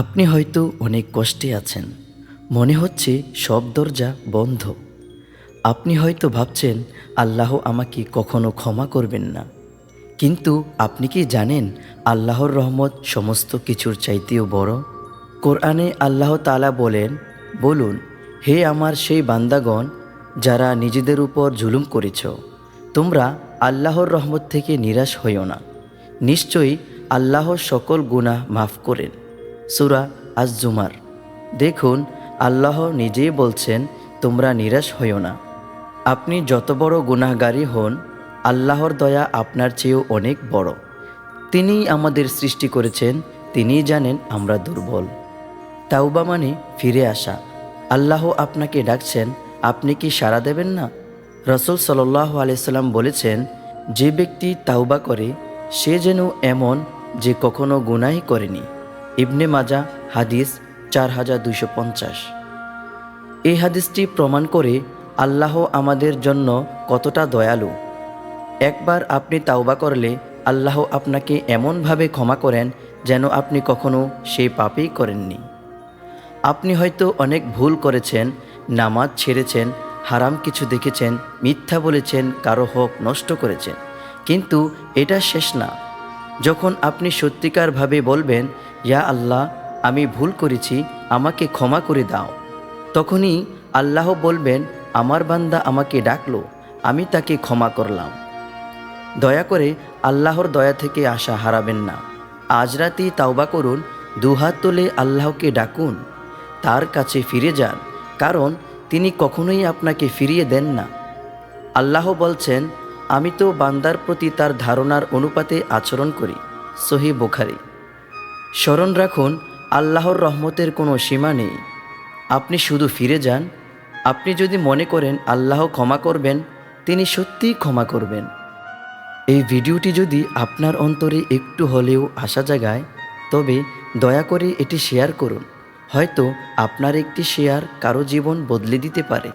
আপনি হয়তো অনেক কষ্টে আছেন। মনে হচ্ছে সব দরজা বন্ধ। আপনি হয়তো ভাবছেন, আল্লাহ আমাকে কখনো ক্ষমা করবেন না। কিন্তু আপনি কি জানেন আল্লাহর রহমত সমস্ত কিছুর চাইতেও বড়? কোরআনে আল্লাহ তালা বলেন, বলুন, হে আমার সেই বান্দাগণ, যারা নিজেদের উপর জুলুম করেছ, তোমরা আল্লাহর রহমত থেকে নিরাশ হইও না। নিশ্চয়ই আল্লাহ সকল গুনাহ মাফ করেন। সুরা আজ জুমার দেখুন, আল্লাহ নিজেই বলছেন, তোমরা নিরাশ হইও না। আপনি যত বড় গুনাহগারী হন, আল্লাহর দয়া আপনার চেয়েও অনেক বড়। তিনিই আমাদের সৃষ্টি করেছেন, তিনিই জানেন আমরা দুর্বল। তাওবা মানে ফিরে আসা। আল্লাহ আপনাকে ডাকছেন, আপনি কি সাড়া দেবেন না? রসুল সাল্লাহ আলাইসাল্লাম বলেছেন, যে ব্যক্তি তাওবা করে, সে যেন এমন যে কখনো গুনাই করেনি। ইবনে মাজা, হাদিস চার হাজার দুইশো পঞ্চাশ। এই হাদিসটি প্রমাণ করে আল্লাহ আমাদের জন্য কতটা দয়ালু। একবার আপনি তাওবা করলে আল্লাহ আপনাকে এমনভাবে ক্ষমা করেন যেন আপনি কখনো সেই পাপেই করেননি। আপনি হয়তো অনেক ভুল করেছেন, নামাজ ছেড়েছেন, হারাম কিছু দেখেছেন, মিথ্যা বলেছেন, কারও হক নষ্ট করেছেন। কিন্তু এটা শেষ না। যখন আপনি সত্যিকারভাবে বলবেন, ইয়া আল্লাহ, আমি ভুল করেছি, আমাকে ক্ষমা করে দাও। তখনই আল্লাহ বলবেন, আমার বান্দা আমাকে ডাকলো, আমি তাকে ক্ষমা করলাম। দয়া করে আল্লাহর দয়া থেকে আশা হারাবেন না। আজ রাতেই তাওবা করুন, দুহাত তুলে আল্লাহকে ডাকুন, তার কাছে ফিরে যান, কারণ তিনি কখনোই আপনাকে ফিরিয়ে দেন না। আল্লাহ বলছেন আমি তো বান্দার প্রতি তার ধারণার অনুপাতে আচরণ করি, সহি বুখারি। স্মরণ রাখুন, আল্লাহর রহমতের কোনো সীমা নেই। আপনি শুধু ফিরে যান, আপনি যদি মনে করেন আল্লাহ ক্ষমা করবেন, তিনি সত্যিই ক্ষমা করবেন। এই ভিডিওটি যদি আপনার অন্তরে একটু হলেও আশা জাগায়, তবে দয়া করে এটি শেয়ার করুন, হয়তো আপনার একটি শেয়ার কারও জীবন বদলে দিতে পারে।